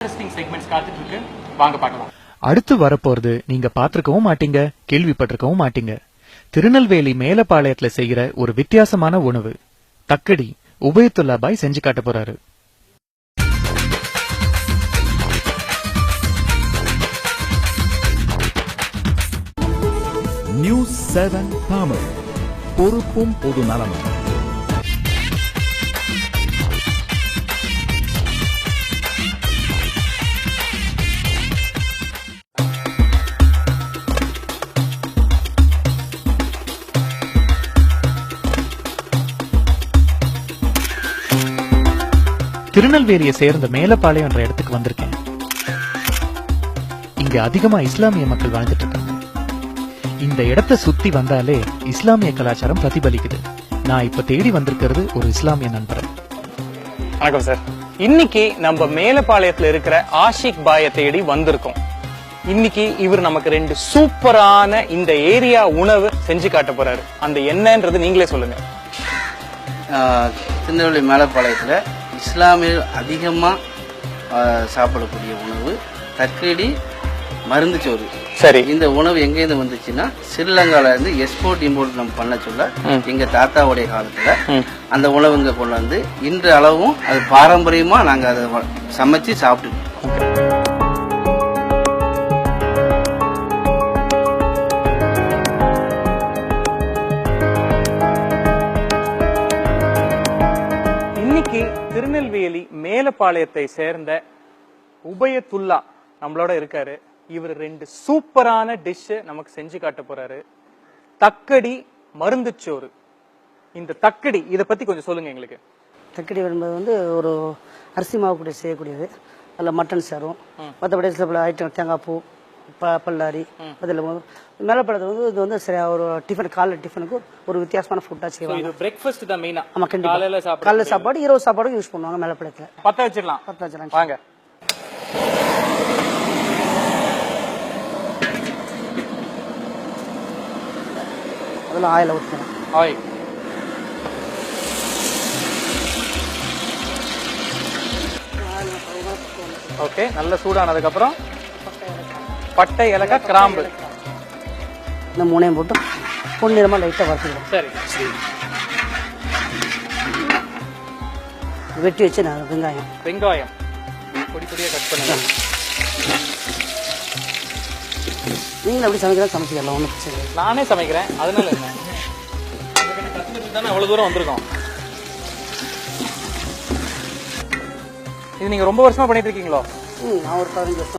Interesting segments காத்துட்டு இருக்கு வாங்க பார்க்கலாம். அடுத்து வரப்போறது நீங்க பாத்திருக்கவும் மாட்டீங்க கேள்விப்பட்டிருக்கவும் மாட்டீங்க. திருநெல்வேலி மேலப்பாளையத்துல செய்யற ஒரு வித்தியாசமான உணவு தக்கடி உபயத்துல்லா பாய் செஞ்சு காட்ட போறாரு. நியூஸ் செவன் தமிழ் பொறுப்பும் பொது நலமும். திருநெல்வேலியை சேர்ந்த மேலப்பாளையம் என்ற இடத்துக்கு வந்திருக்கேன். இங்க அதிகமா இஸ்லாமிய மக்கள் வாழ்ந்துட்டு இருக்காங்க. இந்த இடத்தை சுத்தி வந்தாலே இஸ்லாமிய கலாச்சாரம் பிரதிபலிக்குது. நான் இப்ப தேடி வந்திருக்கிறது ஒரு இஸ்லாமிய நண்பரை. வணக்கம் சார். இன்னைக்கு நம்ம மேலப்பாளையத்துல இருக்கிற ஆஷிக் பாய தேடி வந்திருக்கோம். இன்னைக்கு இவர் நமக்கு ரெண்டு சூப்பரான இந்த ஏரியா உணவு செஞ்சு காட்ட போறாரு. அந்த என்னன்றது நீங்களே சொல்லுங்க. ஆஹ் திருநெல்வேலி மேலப்பாளையத்தில் இஸ்லாமியர்கள் அதிகமாக சாப்பிடக்கூடிய உணவு தக்கடி மருந்து சோறு. சரி. இந்த உணவு எங்கேருந்து வந்துச்சுன்னா ஸ்ரீலங்கால இருந்து எக்ஸ்போர்ட் இம்போர்ட் நம்ம பண்ண சொல்ல எங்க தாத்தாவுடைய காலத்துல. அந்த உணவு இங்க கொண்டு வந்து இன்று அளவும் அது பாரம்பரியமா நாங்க அதை சமைச்சு சாப்பிட்டு திருநெல்வேலி மேலப்பாளையத்தை சேர்ந்த உபயத்துல்லா நம்மளோட இருக்காரு. இவர் ரெண்டு சூப்பரான டிஷ் நமக்கு செஞ்சு காட்ட போறாரு. தக்கடி மருந்துச்சோறு இந்த தக்கடி இத பத்தி கொஞ்சம் சொல்லுங்க எங்களுக்கு. தக்கடி என்பது வந்து ஒரு அரிசி மாவு கூட செய்யக்கூடியது. அதில் மட்டன் சேரும். மற்றபடி சில பல ஐட்டம் தேங்காய் பூ ப பல்லாரி அதில் மேலப்படத்தில் வந்து இது வந்து சரியா ஒரு டிஃபன் காலைல டிஃபனுக்கு ஒரு வித்தியாசமான ஃபுட்டாக செய்வாங்க. பிரேக்ஃபாஸ்ட் தான் மெயினா ஆமாம் காலையில கண்டிப்பாக சாப்பிட காலைல சாப்பாடு இரவு சாப்பாடு யூஸ் பண்ணுவாங்க மேலப்படத்தில் பத்த வச்சிடலாம். பத்து வச்சுலாம் வாங்க. அதில் ஆயில் ஊற்றணும் ஆயில் ஓகே நல்ல சூடானதுக்கு அப்புறம் பட்டை ஏலக்காய் கிராம்பு. இந்த மூணையும் போட்டு பொன்னிறமாக லைட்டாக வறுத்துக்கிறோம் சரி. வெட்டி வச்சு நான் வெங்காயம். வெங்காயம். பொடி பொடியா கட் பண்ணுங்க. நீங்களும் எப்படி சமைக்கலாம் சமைச்சிக்கலாம் ஒன்றும் பிரச்சனை இல்லை. நானே சமைக்கிறேன். அதனால என்ன? தானே அவ்வளவு தூரம் வந்திருக்கோம். இது நீங்க ரொம்ப வருஷமா பண்ணிட்டு இருக்கீங்களோ? ம் நான் ஒரு பதினஞ்சு வருஷம்.